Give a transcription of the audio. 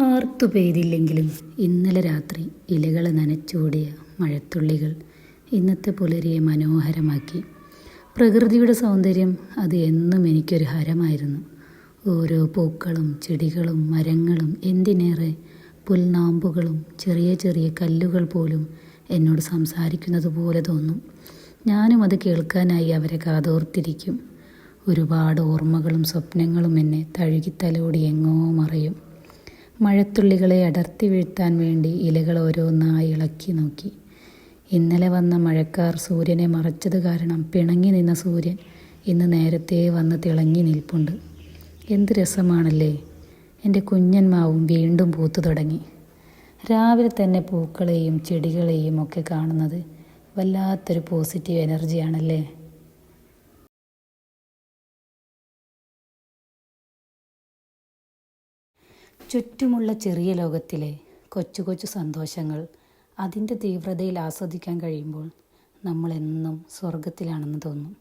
ആർത്തു പെയ്തില്ലെങ്കിലും ഇന്നലെ രാത്രി ഇലകൾ നനച്ചോടിയ മഴത്തുള്ളികൾ ഇന്നത്തെ പുലരിയെ മനോഹരമാക്കി. പ്രകൃതിയുടെ സൗന്ദര്യം അത് എന്നും എനിക്കൊരു ഹരമായിരുന്നു. ഓരോ പൂക്കളും ചെടികളും മരങ്ങളും എന്തിനേറെ പുൽനാമ്പുകളും ചെറിയ ചെറിയ കല്ലുകൾ പോലും എന്നോട് സംസാരിക്കുന്നത് പോലെ തോന്നും. ഞാനും അത് കേൾക്കാനായി അവരെ കാതോർത്തിരിക്കും. ഒരുപാട് ഓർമ്മകളും സ്വപ്നങ്ങളും എന്നെ തഴുകിത്തലോടി എങ്ങോ മറയും. മഴത്തുള്ളികളെ അടർത്തി വീഴ്ത്താൻ വേണ്ടി ഇലകൾ ഓരോന്നായി ഇളക്കി നോക്കി. ഇന്നലെ വന്ന മഴക്കാർ സൂര്യനെ മറച്ചത് കാരണം പിണങ്ങി നിന്ന സൂര്യൻ ഇന്ന് നേരത്തെ വന്ന് തിളങ്ങി നിൽപ്പുണ്ട്. എന്ത് രസമാണല്ലേ? എന്റെ കുഞ്ഞന്മാവും വീണ്ടും പൂത്തു തുടങ്ങി. രാവിലെ തന്നെ പൂക്കളെയും ചെടികളെയും ഒക്കെ കാണുന്നത് വല്ലാത്തൊരു പോസിറ്റീവ് എനർജിയാണല്ലേ? ചുറ്റുമുള്ള ചെറിയ ലോകത്തിലെ കൊച്ചു കൊച്ചു സന്തോഷങ്ങൾ അതിന്റെ തീവ്രതയിൽ ആസ്വദിക്കാൻ കഴിയുമ്പോൾ നമ്മളെന്നും സ്വർഗത്തിലാണെന്ന് തോന്നും.